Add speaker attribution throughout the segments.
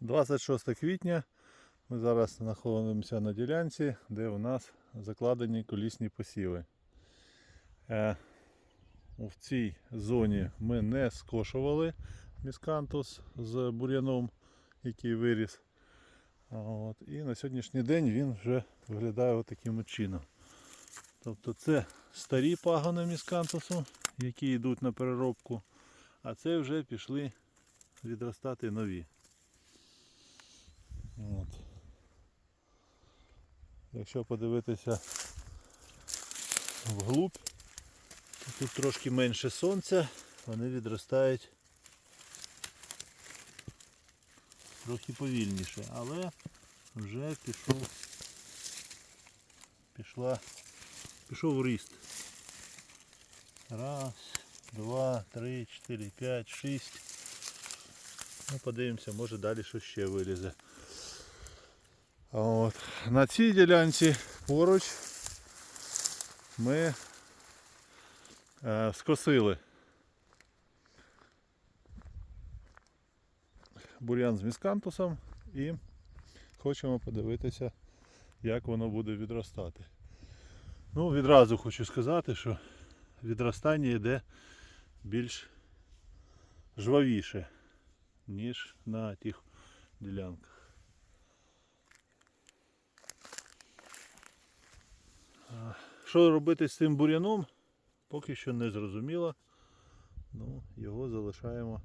Speaker 1: 26 квітня. Ми зараз знаходимося на ділянці, де у нас закладені колісні посіви. Е, в цій зоні ми не скошували міскантус з бур'яном, який виріс. От, і на сьогоднішній день він вже виглядає отаким от чином. Тобто це старі пагони міскантусу, які йдуть на переробку, а це вже пішли відростати нові. От. Якщо подивитися вглубь, то тут трошки менше сонця, вони відростають трохи повільніше, але вже пішов пішла, пішов ріст. Раз, два, три, чотири, п'ять, шість. Ну, подивимося, може далі щось ще вилізе. От. На цій ділянці поруч ми е, скосили бур'ян з міскантусом і хочемо подивитися, як воно буде відростати. Ну, відразу хочу сказати, що відростання йде більш жвавіше, ніж на тих ділянках. Що робити з цим бур'яном, поки що не зрозуміло. Ну, його залишаємо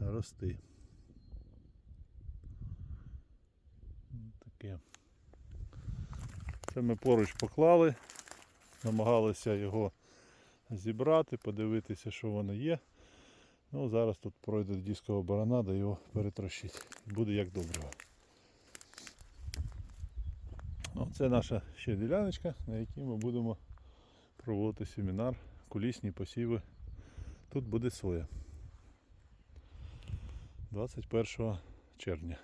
Speaker 1: рости. Таке. Це ми поруч поклали, намагалися його зібрати, подивитися, що воно є. Ну, зараз тут пройде дискова барана, да його перетрощить. Буде як доброго. Ну, це наша ще діляночка, на якій ми будемо проводити семінар, кулісні посіви. Тут буде соя. 21 червня.